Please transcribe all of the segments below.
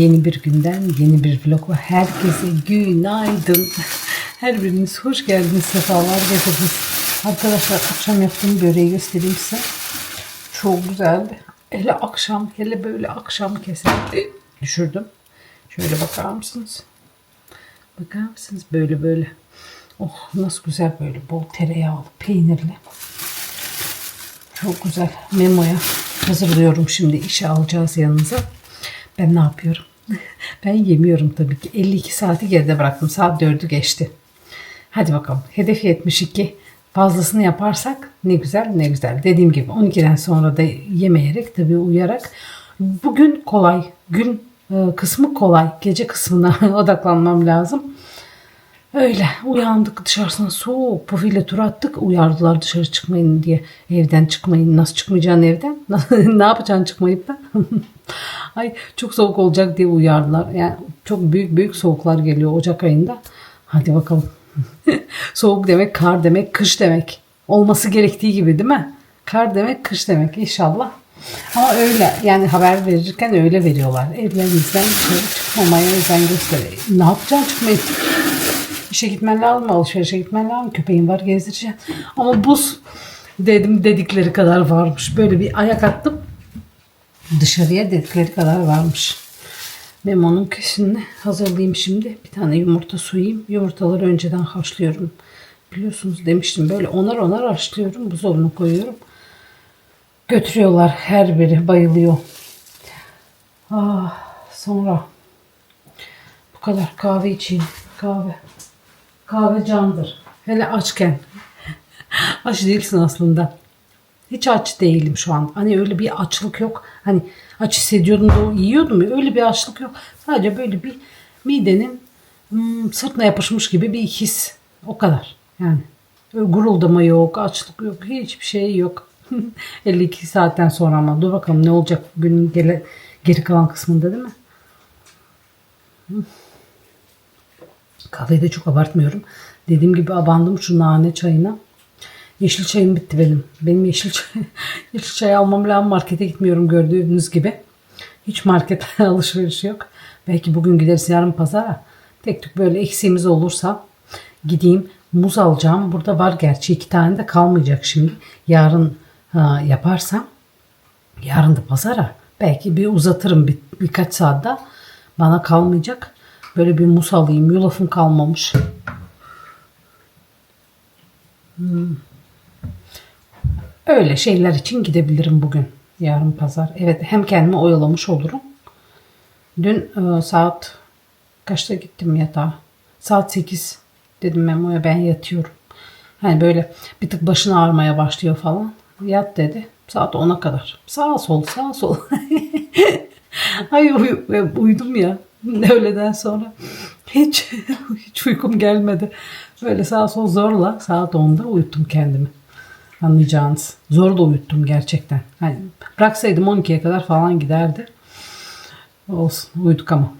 Yeni bir günden yeni bir vlog ve herkese günaydın. Her biriniz hoş geldiniz, sefalar getirdiniz. Arkadaşlar akşam yaptığım böreği göstereyim size. Çok güzeldi. Hele akşam, hele böyle akşam kesildi. Düşürdüm. Şöyle bakar mısınız? Bakar mısınız? Böyle böyle. Oh nasıl güzel böyle bol tereyağlı, peynirli. Çok güzel. Memo'ya hazırlıyorum şimdi işe alacağız yanınıza. Ben ne yapıyorum? Ben yemiyorum tabii ki. 52 saati geride bıraktım. Saat 4'ü geçti. Hadi bakalım. Hedef 72. Fazlasını yaparsak ne güzel ne güzel. Dediğim gibi 12'den sonra da yemeyerek tabii uyuyarak. Bugün kolay. Gün e, kısmı kolay. Gece kısmına odaklanmam lazım. Öyle. Uyandık dışarısına soğuk pufuyla tur attık. Uyardılar dışarı çıkmayın diye. Evden çıkmayın. Nasıl çıkmayacaksın evden? Ne yapacaksın çıkmayıp da? Ay çok soğuk olacak diye uyardılar. Yani çok büyük büyük soğuklar geliyor Ocak ayında. Hadi bakalım. Soğuk demek kar demek kış demek. Olması gerektiği gibi değil mi? Kar demek kış demek. İnşallah. Ama öyle. Yani haber verirken öyle veriyorlar. Evlerinizden dışarı çıkmamaya özen gösteriyor. Ne yapacaksın çıkmayıp İşe gitmen lazım, alışverişe gitmen lazım. Köpeğin var gezdireceksin. Ama buz dedim dedikleri kadar varmış. Böyle bir ayak attım. Dışarıya dedikleri kadar varmış. Memo'nun keşini hazırlayayım şimdi. Bir tane yumurta soyayım. Yumurtaları önceden haşlıyorum. Biliyorsunuz demiştim böyle onar onar haşlıyorum. Buzdolabına koyuyorum. Götürüyorlar her biri bayılıyor. Ah, sonra bu kadar kahve içeyim. Kahve. Kahve candır. Hele açken. aç değilsin aslında. Hiç aç değilim şu an. Hani öyle bir açlık yok. Hani aç hissediyordum da yiyordum ya. Öyle bir açlık yok. Sadece böyle bir midenin hmm, sırtına yapışmış gibi bir his. O kadar. Yani öyle guruldama yok, açlık yok, hiçbir şey yok. 52 saatten sonra ama dur bakalım ne olacak günün gele, geri kalan kısmında değil mi? Kahveyi de çok abartmıyorum. Dediğim gibi abandım şu nane çayına. Yeşil çayım bitti benim. Benim yeşil çay, yeşil çay almam lazım. Markete gitmiyorum gördüğünüz gibi. Hiç market alışveriş yok. Belki bugün gideriz yarın pazara. Tek tük böyle eksiğimiz olursa gideyim muz alacağım. Burada var gerçi iki tane de kalmayacak şimdi. Yarın ha, yaparsam yarın da pazara belki bir uzatırım bir, birkaç saat daha. Bana kalmayacak. Böyle bir muz alayım. Yulafım kalmamış. Hmm. Öyle şeyler için gidebilirim bugün. Yarın pazar. Evet hem kendimi oyalamış olurum. Dün e, saat kaçta gittim yatağa? Saat 8 dedim Memo'ya ben yatıyorum. Hani böyle bir tık başın ağrımaya başlıyor falan. Yat dedi. Saat 10'a kadar. Sağa sol sağa sol. Ay uy- uyudum ya öğleden sonra. Hiç, hiç uykum gelmedi. Böyle sağa sol zorla saat 10'da uyuttum kendimi. Anlayacağınız. Zor da uyuttum gerçekten. Hani bıraksaydım 12'ye kadar falan giderdi. Olsun uyuduk ama.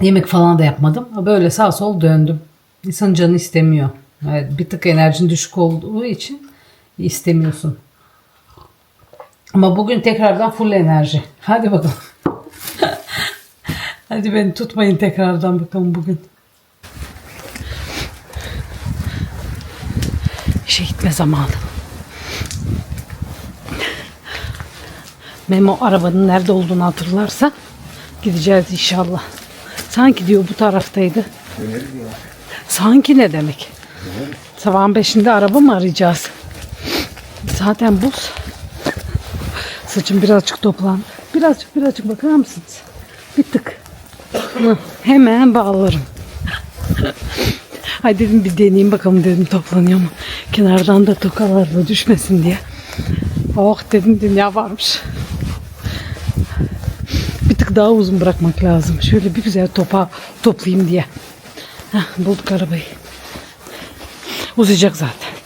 Yemek falan da yapmadım. Böyle sağ sol döndüm. İnsan canı istemiyor. Evet, bir tık enerjin düşük olduğu için istemiyorsun. Ama bugün tekrardan full enerji. Hadi bakalım. Hadi beni tutmayın tekrardan bakalım bugün. İşe gitme zamanı. Memo arabanın nerede olduğunu hatırlarsa gideceğiz inşallah. Sanki diyor bu taraftaydı. Sanki ne demek? Sabahın beşinde araba mı arayacağız? Zaten buz. Saçım birazcık toplan. Birazcık birazcık bakar mısınız? Bir tık. Hemen bağlarım. Hay dedim bir deneyeyim bakalım dedim toplanıyor mu? Kenardan da tokalarla düşmesin diye. Oh dedim dünya varmış. Bir tık daha uzun bırakmak lazım. Şöyle bir güzel topa toplayayım diye. Heh, bulduk arabayı. Uzayacak zaten.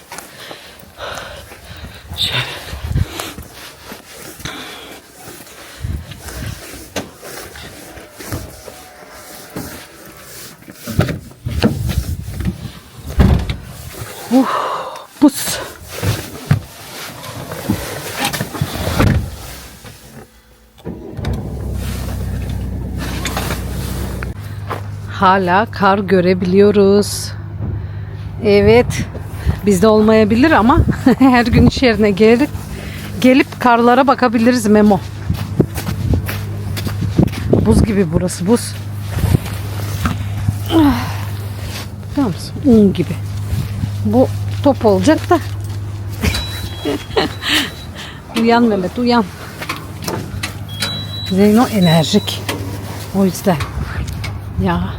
Uf, buz. Hala kar görebiliyoruz. Evet. Bizde olmayabilir ama her gün iş yerine gelip gelip karlara bakabiliriz Memo. Buz gibi burası buz. Biliyor musun? Un gibi. Bu top olacak da. uyan Mehmet uyan. Zeyno enerjik. O yüzden. Ya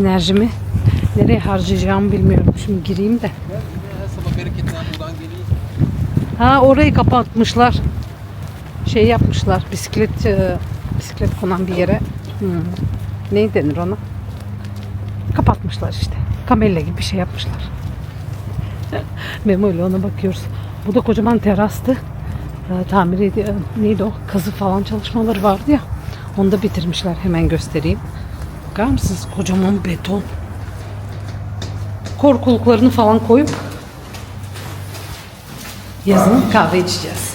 enerjimi nereye harcayacağımı bilmiyorum. Şimdi gireyim de. Ha orayı kapatmışlar. Şey yapmışlar. Bisiklet e, bisiklet konan bir yere. Hmm. Ne denir ona? Kapatmışlar işte. Kamella gibi bir şey yapmışlar. Memo ile ona bakıyoruz. Bu da kocaman terastı. E, tamir ediyor. Neydi o? Kazı falan çalışmaları vardı ya. Onu da bitirmişler. Hemen göstereyim. Bakar mısınız? Kocaman beton. Korkuluklarını falan koyup yazın kahve içeceğiz.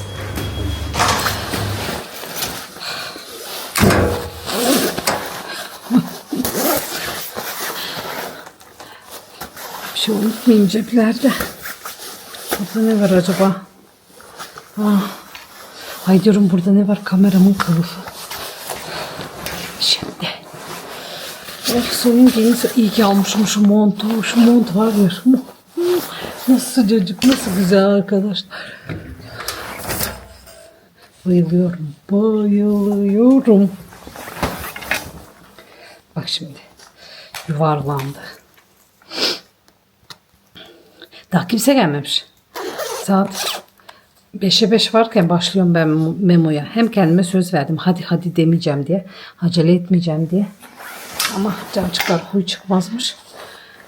Bir şey unutmayayım ceplerde. Burada ne var acaba? Ah. Ay diyorum burada ne var? Kameramın kılıfı. Şimdi. Oh soyun giyinse iyi ki almışım şu montu. Şu mont var ya. Nasıl sıcacık, nasıl güzel arkadaşlar. Bayılıyorum, bayılıyorum. Bak şimdi yuvarlandı. Daha kimse gelmemiş. Saat 5'e 5 varken başlıyorum ben memoya. Hem kendime söz verdim. Hadi hadi demeyeceğim diye. Acele etmeyeceğim diye. Ama can çıkar huy çıkmazmış.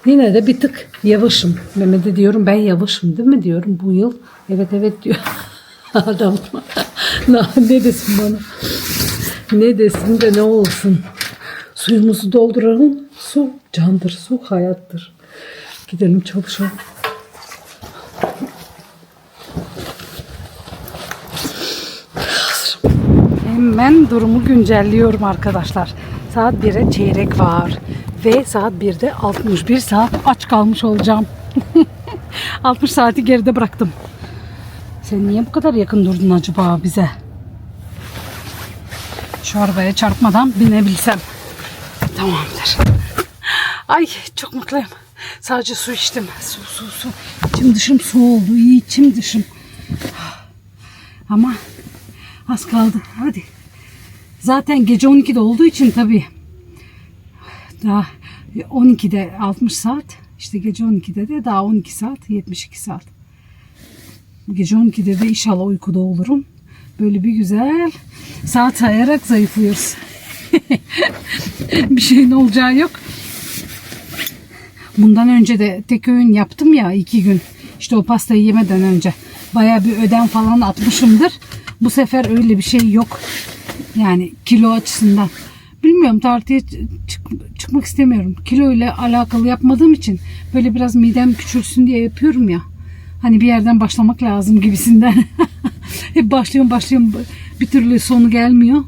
Yine de bir tık yavaşım. Mehmet'e diyorum ben yavaşım değil mi diyorum bu yıl. Evet evet diyor. Adam ne desin bana? Ne desin de ne olsun? Suyumuzu dolduralım. Su candır, su hayattır. Gidelim çalışalım. Hemen durumu güncelliyorum arkadaşlar. Saat 1'e çeyrek var. Ve saat 1'de 61 saat aç kalmış olacağım. 60 saati geride bıraktım. Sen niye bu kadar yakın durdun acaba bize? Şu arabaya çarpmadan binebilsem. Tamamdır. Ay çok mutluyum. Sadece su içtim. Su su su. İçim dışım su oldu. İyi içim dışım. Ama az kaldı. Hadi. Zaten gece 12'de olduğu için tabii daha 12'de 60 saat işte gece 12'de de daha 12 saat 72 saat. Gece 12'de de inşallah uykuda olurum. Böyle bir güzel saat sayarak zayıflıyoruz. bir şeyin olacağı yok. Bundan önce de tek öğün yaptım ya iki gün. İşte o pastayı yemeden önce. Baya bir ödem falan atmışımdır. Bu sefer öyle bir şey yok. Yani kilo açısından. Bilmiyorum tartıya çık- çıkmak istemiyorum. Kilo ile alakalı yapmadığım için böyle biraz midem küçülsün diye yapıyorum ya. Hani bir yerden başlamak lazım gibisinden. Hep başlıyorum başlıyorum bir türlü sonu gelmiyor.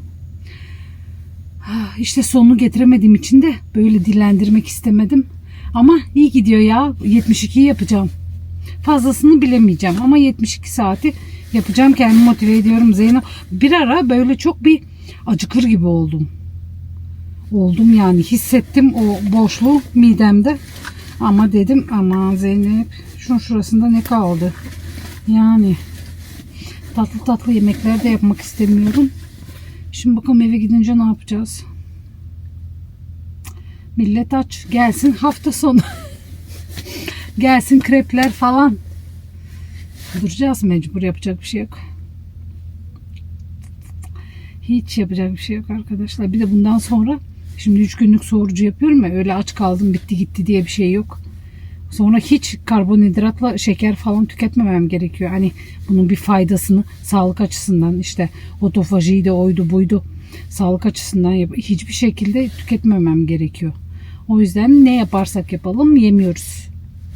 Ah, İşte sonunu getiremediğim için de böyle dillendirmek istemedim. Ama iyi gidiyor ya. 72 yapacağım. Fazlasını bilemeyeceğim ama 72 saati yapacağım. Kendimi motive ediyorum Zeyno. Bir ara böyle çok bir acıkır gibi oldum. Oldum yani hissettim o boşluğu midemde. Ama dedim ama Zeynep şunun şurasında ne kaldı? Yani tatlı tatlı yemekler de yapmak istemiyorum. Şimdi bakalım eve gidince ne yapacağız? Millet aç. Gelsin hafta sonu. Gelsin krepler falan. Duracağız mecbur yapacak bir şey yok. Hiç yapacak bir şey yok arkadaşlar. Bir de bundan sonra şimdi 3 günlük soğurucu yapıyorum ya öyle aç kaldım bitti gitti diye bir şey yok. Sonra hiç karbonhidratla şeker falan tüketmemem gerekiyor. Hani bunun bir faydasını sağlık açısından işte otofajiydi oydu buydu sağlık açısından hiçbir şekilde tüketmemem gerekiyor. O yüzden ne yaparsak yapalım yemiyoruz.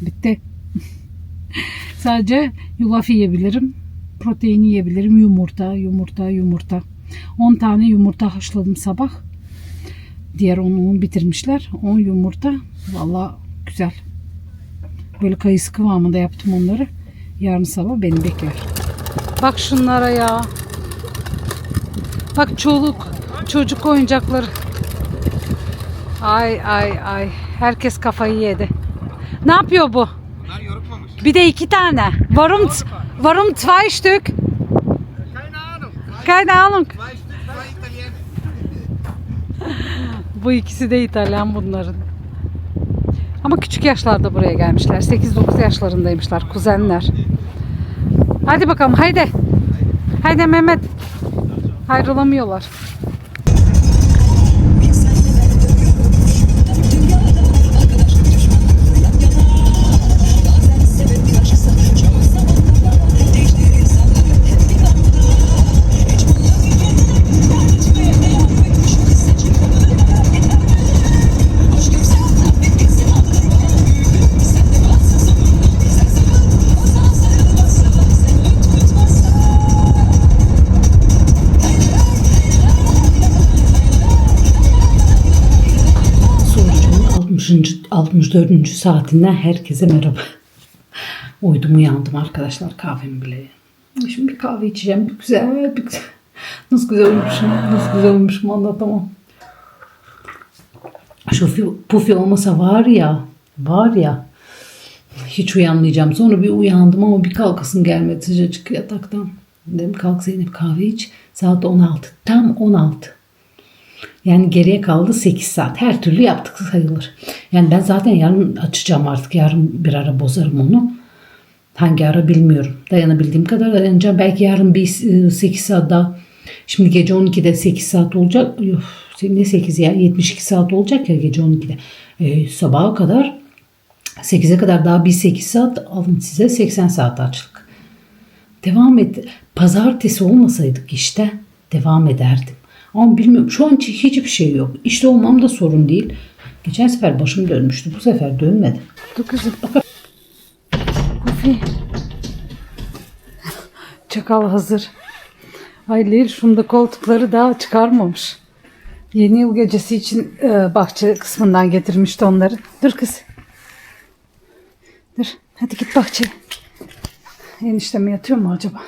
Bitti. Sadece yulaf yiyebilirim. Protein yiyebilirim. Yumurta, yumurta, yumurta. 10 tane yumurta haşladım sabah. Diğer onu bitirmişler. 10 yumurta. Valla güzel. Böyle kayısı kıvamında yaptım onları. Yarın sabah beni bekler. Bak şunlara ya. Bak çoluk çocuk oyuncakları. Ay ay ay. Herkes kafayı yedi. Ne yapıyor bu? Bunlar yorulmamış. Bir de iki tane. Warum, warum zwei Stück? Keine Ahnung. Bu ikisi de İtalyan bunların. Ama küçük yaşlarda buraya gelmişler. 8-9 yaşlarındaymışlar. Kuzenler. Hadi bakalım haydi. Haydi Mehmet. Ayrılamıyorlar. 60. 64. saatinden herkese merhaba. Uydum uyandım arkadaşlar kahvemi bile. Şimdi bir kahve içeceğim. Bir güzel, bir güzel. Nasıl güzel uyumuşum, nasıl güzel uyumuşum anlatamam. Şu fi- pufi olmasa var ya, var ya. Hiç uyanmayacağım. Sonra bir uyandım ama bir kalkasım gelmedi sıcacık yataktan. Dedim kalk Zeynep kahve iç. Saat 16. Tam 16. Yani geriye kaldı 8 saat. Her türlü yaptık sayılır. Yani ben zaten yarın açacağım artık. Yarın bir ara bozarım onu. Hangi ara bilmiyorum. Dayanabildiğim kadar dayanacağım. Belki yarın bir 8 saat daha. Şimdi gece 12'de 8 saat olacak. Yok, ne 8 ya 72 saat olacak ya gece 12'de. Ee, sabaha kadar 8'e kadar daha bir 8 saat alın size 80 saat açlık. Devam et. Pazartesi olmasaydık işte devam ederdim. Ama bilmiyorum şu an hiç- hiçbir şey yok. İşte olmam da sorun değil. Geçen sefer başım dönmüştü. Bu sefer dönmedi. Dur kızım. Kufi. Çakal hazır. Ay Leyl şunda koltukları daha çıkarmamış. Yeni yıl gecesi için e, bahçe kısmından getirmişti onları. Dur kız. Dur. Hadi git bahçeye. Eniştem yatıyor mu acaba?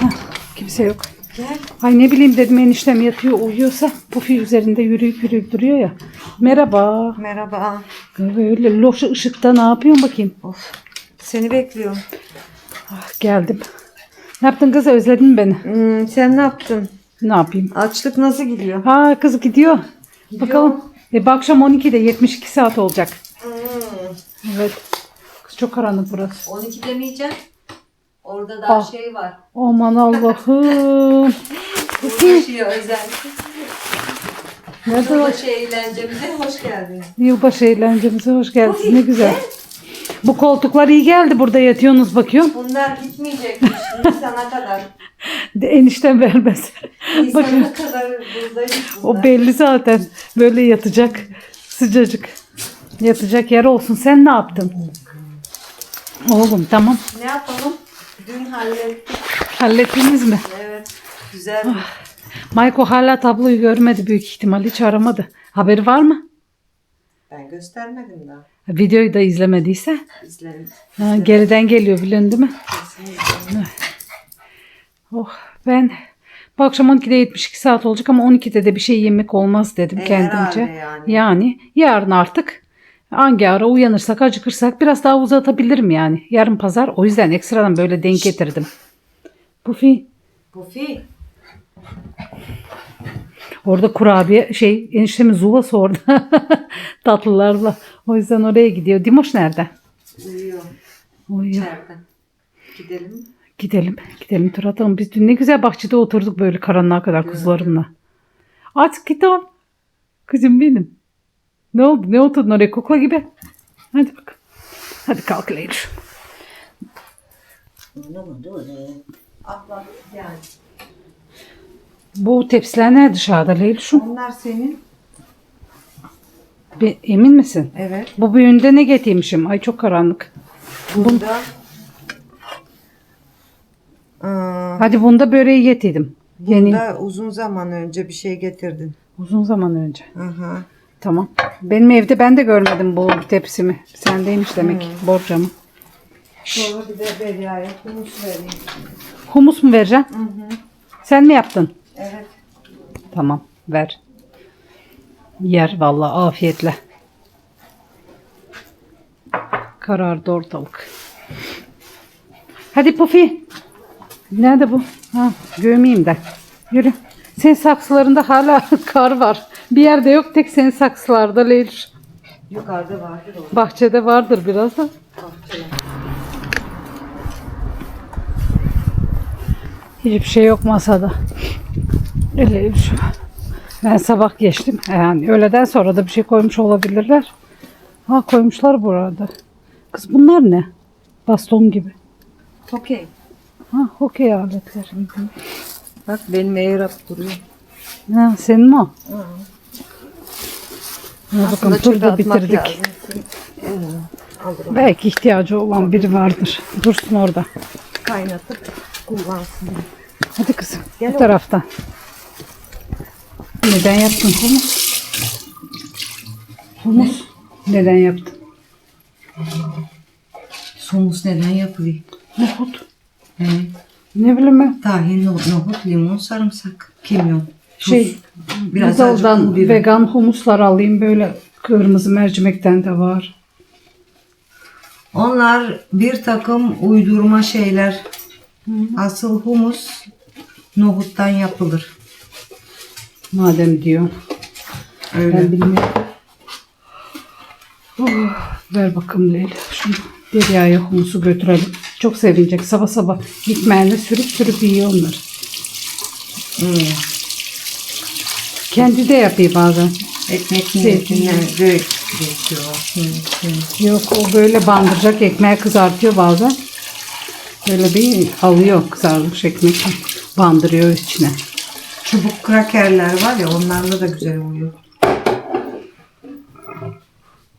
Hah, kimse yok. Ay ne bileyim dedim eniştem yatıyor uyuyorsa pufi üzerinde yürüyüp yürüyüp duruyor ya. Merhaba. Merhaba. Böyle loş ışıkta ne yapıyorsun bakayım? Of. Seni bekliyorum. Ah, geldim. Ne yaptın kız özledin mi beni? Hmm, sen ne yaptın? Ne yapayım? Açlık nasıl gidiyor? Ha kız gidiyor. Bakalım. E, akşam 12'de 72 saat olacak. Evet. Kız çok karanlık burası. 12 demeyeceksin. Orada daha Ah. şey var. Aman Allah'ım. Uğraşıyor özel. Nerede o Yılbaşı eğlencemize hoş geldin. yılbaşı eğlencemize hoş geldiniz. Ne güzel. Bu koltuklar iyi geldi. Burada yatıyorsunuz bakıyorum. Bunlar gitmeyecekmiş Nisan'a kadar. De, enişten vermez. Bakın Nisan'a kadar buradayız bunlar. o belli zaten. Böyle yatacak. Sıcacık. Yatacak yer olsun. Sen ne yaptın? Oğlum tamam. Ne yapalım? Dün hallettik. Hallettiniz mi? Evet. Güzel. Mayko hala tabloyu görmedi büyük ihtimal. Hiç aramadı. Haberi var mı? Ben göstermedim daha. Videoyu da izlemediyse. İzledim. Ha, geriden geliyor biliyorsun değil mi? Oh ben bu akşam 12'de 72 saat olacak ama 12'de de bir şey yemek olmaz dedim E, kendimce. yani. Yani yarın artık hangi ara uyanırsak acıkırsak biraz daha uzatabilirim yani. Yarın pazar o yüzden ekstradan böyle denk getirdim. Pufi Pufi. orada kurabiye şey eniştemin zulası orada tatlılarla. O yüzden oraya gidiyor. Dimoş nerede? Uyuyor. Uyuyor. İçeride. Gidelim? Gidelim. Gidelim tur atalım. Biz dün ne güzel bahçede oturduk böyle karanlığa kadar kuzularımla. Aç kitap. Kızım benim. Ne oldu? Ne oturdun oraya kukla gibi? Hadi bak. Hadi kalk Leyla. Abla yani. Bu tepsiler ne dışarıda Leyla? Şu. Onlar senin. Bir, emin misin? Evet. Bu büyüğünde ne getirmişim? Ay çok karanlık. Bunda. Aa, Hadi bunda böreği getirdim. Yeni. bunda uzun zaman önce bir şey getirdin. Uzun zaman önce. Hı. Tamam. Benim evde ben de görmedim bu tepsimi. Sendeymiş demek borcamı. Sonra bir de Bedia'ya humus vereyim. Humus mu vereceksin? Sen mi yaptın? Evet. Tamam ver. Yer vallahi afiyetle. Karardı ortalık. Hadi Pufi. Nerede bu? Ha, gömeyim de. Yürü. Senin saksılarında hala kar var. Bir yerde yok tek senin saksılarda Leyluş. Yukarıda vardır o. Bahçede vardır biraz da. Bahçeler. Hiçbir şey yok masada. Leyluş. Ben sabah geçtim. Yani öğleden sonra da bir şey koymuş olabilirler. Ha koymuşlar burada. Kız bunlar ne? Baston gibi. Okey. Ha hokey aletler. Bak benim Eyrap duruyor. Ha senin mi o? Hı. Ha, bakın burada bitirdik. Alırım. Belki ihtiyacı olan biri vardır. Dursun orada. Kaynatıp kullansın. Hadi kızım Gel bu oğlum. taraftan. Neden yaptın humus? Humus. Neden yaptın? Somus neden yapılıyor? Nohut. He. Ne bileyim ben. Tahin, no- nohut, limon, sarımsak, kimyon, tuz. Şey, biraz Lidl'dan vegan humuslar alayım böyle kırmızı mercimekten de var. Onlar bir takım uydurma şeyler. Asıl humus nohuttan yapılır. Madem diyor. Öyle. Ben bilmiyorum. Oh, ver bakalım Leyla. Şunu Derya'ya humusu götürelim. Çok sevinecek. Sabah sabah gitmeyenle sürüp sürüp yiyor onları. Hmm. Kendi de yapıyor bazen. Ekmek niyetine. Hı, hı. Yok o böyle bandıracak ekmeğe kızartıyor bazen. Böyle bir alıyor kızarmış ekmek. Bandırıyor içine. Çubuk krakerler var ya onlarla da güzel oluyor.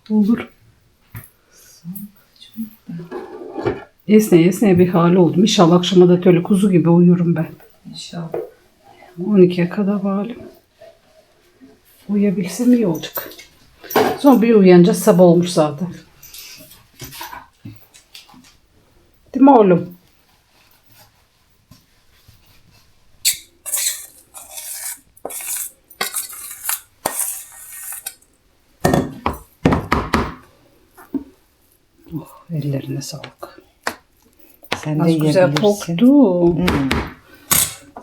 Olur. Esne esne bir hali oldum. İnşallah akşama da böyle kuzu gibi uyurum ben. İnşallah. 12'ye kadar valim. Uyuyabilsem iyi olacak. Sonra bir uyanacağız sabah olmuş zaten. Değil mi oğlum? Oh, ellerine sağlık. Sen de Az güzel yiyebilirsin. koktu.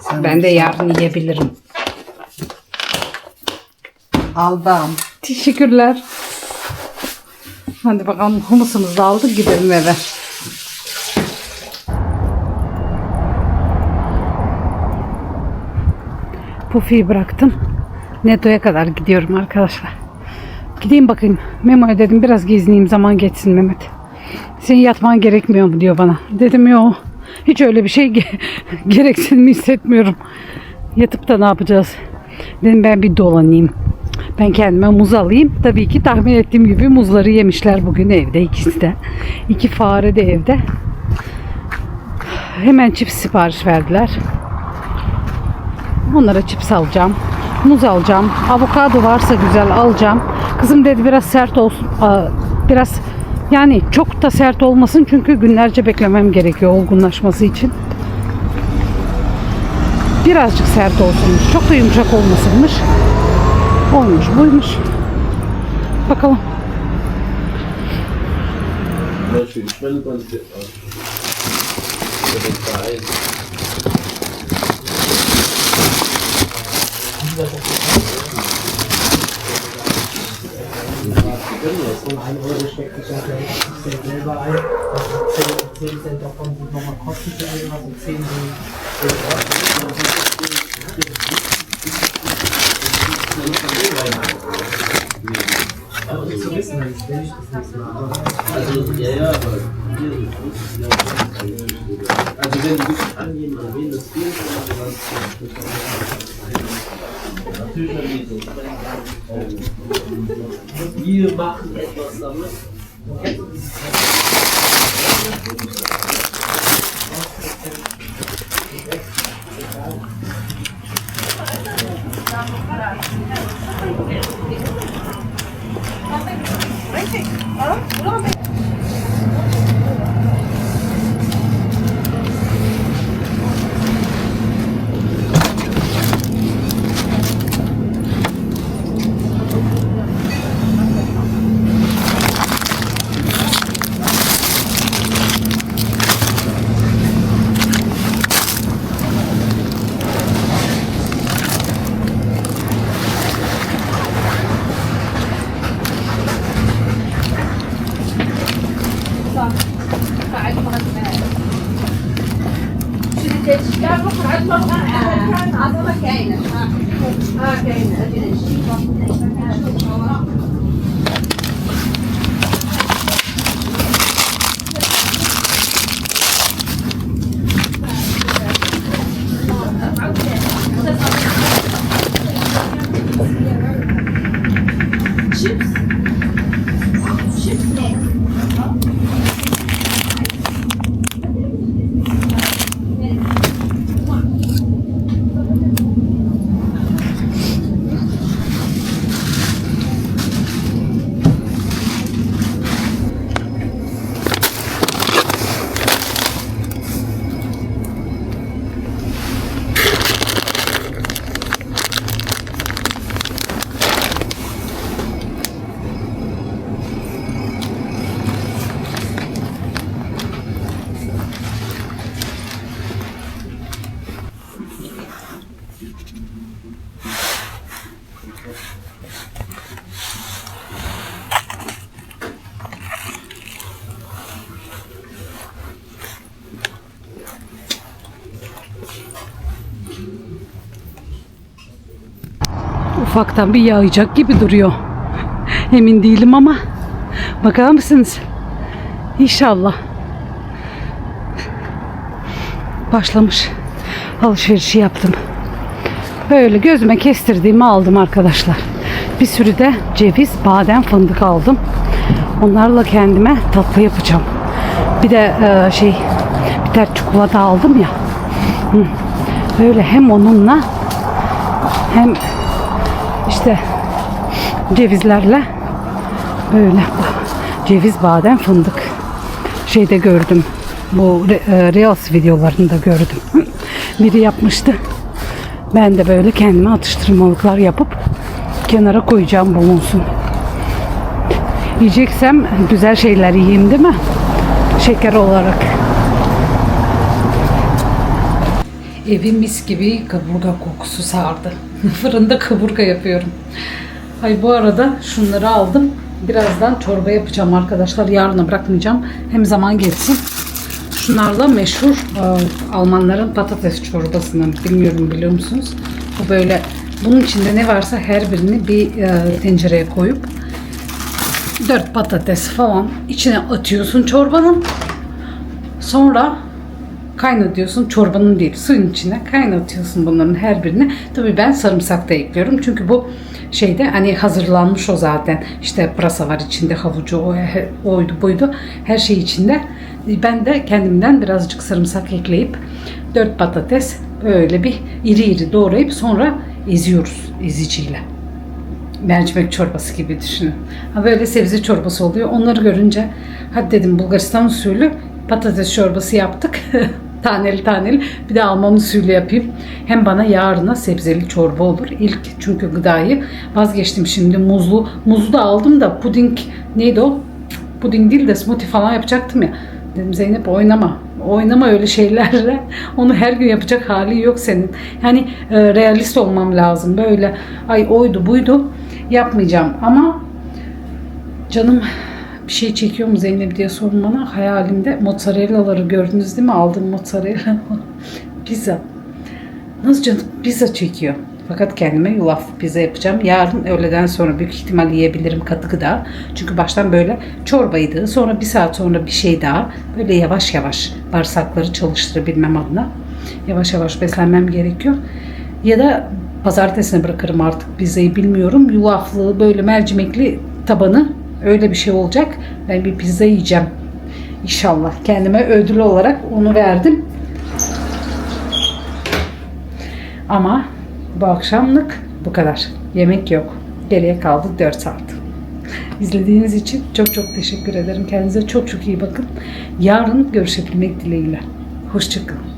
Sen Ben de yarın yiyebilirim. Aldım. Teşekkürler. Hadi bakalım humusumuzu da aldık gidelim eve. Pufi'yi bıraktım. Neto'ya kadar gidiyorum arkadaşlar. Gideyim bakayım. Memo'ya dedim biraz gezineyim zaman geçsin Mehmet. Senin yatman gerekmiyor mu diyor bana. Dedim yok. Hiç öyle bir şey ge- gereksinimi hissetmiyorum. Yatıp da ne yapacağız? Dedim ben bir dolanayım. Ben kendime muz alayım. Tabii ki tahmin ettiğim gibi muzları yemişler bugün evde ikisi de. İki fare de evde. Hemen çips sipariş verdiler. Onlara çips alacağım. Muz alacağım. Avokado varsa güzel alacağım. Kızım dedi biraz sert olsun. Biraz yani çok da sert olmasın çünkü günlerce beklemem gerekiyor olgunlaşması için. Birazcık sert olsunmuş. Çok da yumuşak olmasınmış. Olmuş buymuş. Bakalım. Je du chemin de quantité. Ça va être pareil. selber ein. Also 10, 10 Cent davon sind nochmal Kosten für irgendwas und 10 sind aber nicht zu wissen, ich wenn ich das nächste Mal. Also, ja, ja, aber hier ist es ja, Also, wenn du wirklich angeben, an wen das geht, dann was Natürlich an die Wir machen etwas damit. Ufaktan bir yağacak gibi duruyor. Emin değilim ama bakar mısınız? İnşallah. Başlamış. Alışverişi yaptım. Böyle gözüme kestirdiğimi aldım arkadaşlar. Bir sürü de ceviz, badem, fındık aldım. Onlarla kendime tatlı yapacağım. Bir de e, şey bir tane çikolata aldım ya. Böyle hem onunla hem işte cevizlerle böyle ceviz, badem, fındık şeyde gördüm. Bu e, Reels videolarında gördüm. Biri yapmıştı. Ben de böyle kendime atıştırmalıklar yapıp kenara koyacağım bulunsun. Yiyeceksem güzel şeyler yiyeyim değil mi? Şeker olarak. Evi mis gibi kaburga kokusu sardı. Fırında kaburga yapıyorum. Ay bu arada şunları aldım. Birazdan çorba yapacağım arkadaşlar. Yarına bırakmayacağım. Hem zaman geçsin. Şunlarla meşhur e, Almanların patates çorbasını bilmiyorum biliyor musunuz? Bu böyle bunun içinde ne varsa her birini bir e, tencereye koyup dört patates falan içine atıyorsun çorbanın. Sonra kaynatıyorsun çorbanın değil suyun içine kaynatıyorsun bunların her birini. Tabii ben sarımsak da ekliyorum çünkü bu şeyde hani hazırlanmış o zaten. İşte pırasa var içinde havucu oydu buydu her şey içinde. Ben de kendimden birazcık sarımsak ekleyip dört patates böyle bir iri iri doğrayıp sonra eziyoruz eziciyle mercimek çorbası gibi düşünün. Ha böyle sebze çorbası oluyor. Onları görünce hadi dedim Bulgaristan usulü patates çorbası yaptık. taneli taneli. Bir de Alman usulü yapayım. Hem bana yarına sebzeli çorba olur. İlk çünkü gıdayı vazgeçtim şimdi muzlu. Muzlu da aldım da puding neydi o? Puding değil de smoothie falan yapacaktım ya. Dedim Zeynep oynama. Oynama öyle şeylerle. Onu her gün yapacak hali yok senin. Yani e, realist olmam lazım. Böyle ay oydu buydu yapmayacağım ama canım bir şey çekiyor mu Zeynep diye sorun bana. Hayalimde mozzarellaları gördünüz değil mi? Aldığım mozzarella. pizza. Nasıl canım pizza çekiyor. Fakat kendime yulaf pizza yapacağım. Yarın öğleden sonra büyük ihtimal yiyebilirim katı gıda. Çünkü baştan böyle çorbaydı. Sonra bir saat sonra bir şey daha. Böyle yavaş yavaş bağırsakları çalıştırabilmem adına. Yavaş yavaş beslenmem gerekiyor. Ya da pazartesine bırakırım artık pizzayı bilmiyorum. Yulaflı böyle mercimekli tabanı öyle bir şey olacak. Ben bir pizza yiyeceğim. İnşallah. Kendime ödül olarak onu verdim. Ama bu akşamlık bu kadar. Yemek yok. Geriye kaldı 4 saat. İzlediğiniz için çok çok teşekkür ederim. Kendinize çok çok iyi bakın. Yarın görüşebilmek dileğiyle. Hoşçakalın.